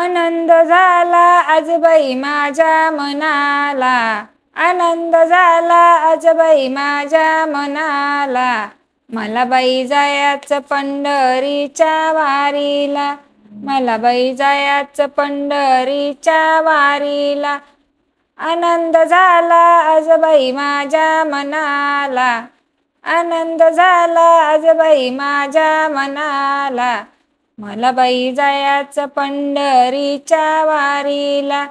आनंद झाला आज बाई माझ्या मनाला. आनंद झाला आज बाई माझ्या मनाला. मला बाई जायाच पंढरीच्या वारीला. मला बाई जायाच पंढरीच्या वारीला. आनंद झाला आज बाई माझ्या मनाला. आनंद झाला आज बाई माझ्या मनाला. मला बाई जायाचं पंढरीच्या वारीला.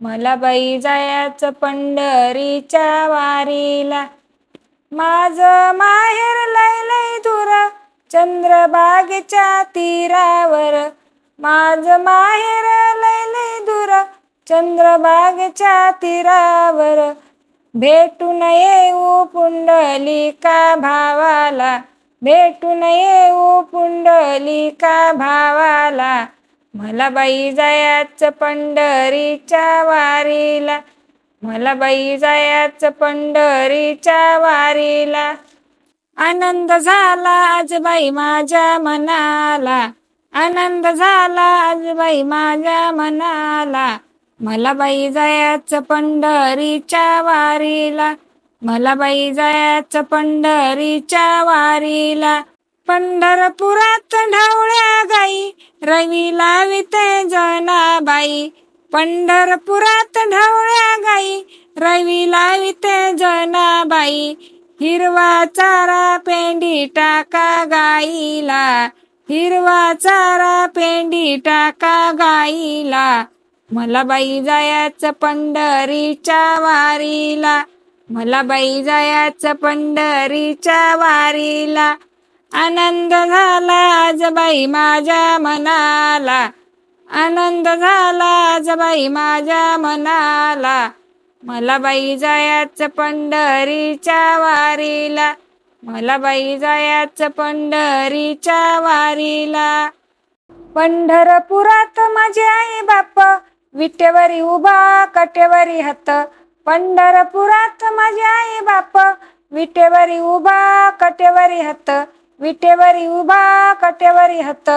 मला बाई जायाचं पंढरीच्या वारीला. माझं माहेर लय लय दूर चंद्रबागच्या तीरावर. माझं माहेर लय लय दूर चंद्रबागच्या तीरावर. भेटून येऊ पुंडलिका भावाला. भेटून येऊ पुंडलिका भावाला. मला बाई जायाच पंढरीच्या वारीला. मला बाई जायाच पंढरीच्या वारीला. आनंद झाला आज बाई माझ्या मनाला. आनंद झाला आज बाई माझ्या मनाला. मला बाई जायाच पंढरीच्या वारीला. मला बाई जायाचं पंढरीच्या वारीला पंढरपुरात ढवळ्या गाई रवी लाविते जनाबाई. पंढरपुरात ढवळ्या गाई रवी लाविते जनाबाई. हिरवा चारा पेंडी टाका गाईला हिरवा चारा पेंडी टाका गाईला. मला बाई जायाचं पंढरीच्या वारीला मला बाई जायाचं पंढरीच्या वारीला. आनंद झाला आज बाई माझ्या मनाला. आनंद झाला आज बाई माझ्या मनाला. मला बाई जायाचं पंढरीच्या वारीला. मला बाई जायाचं पंढरीच्या वारीला. पंढरपुरात माझे आई बाप विटेवरी उभा कटेवरी हात. पंढरपुरात माझी आई बाप. विटेवरी उभा कटेवरी हत. विटेवरी उभा कटेवरी हत.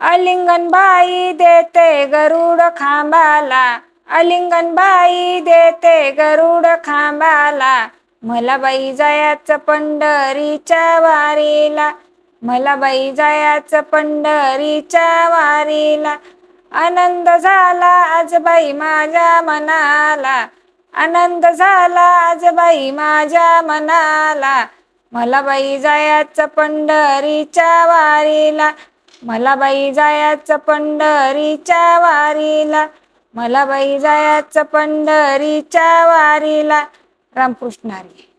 अलिंगन बाई देते गरुड खांबाला. अलिंगन बाई देते गरुड खांबाला. मला बाई जायाचं पंढरीच्या वारीला. मला बाई जायाचं पंढरीच्या वारीला. आनंद झाला आज बाई माझ्या मनाला. आनंद झाला आज बाई माझ्या मनाला. मला बाई जायाचं पंढरीच्या वारीला. मला बाई जायाचं पंढरीच्या वारीला. मला बाई जायाचं पंढरीच्या वारीला. रामकृष्ण हरी.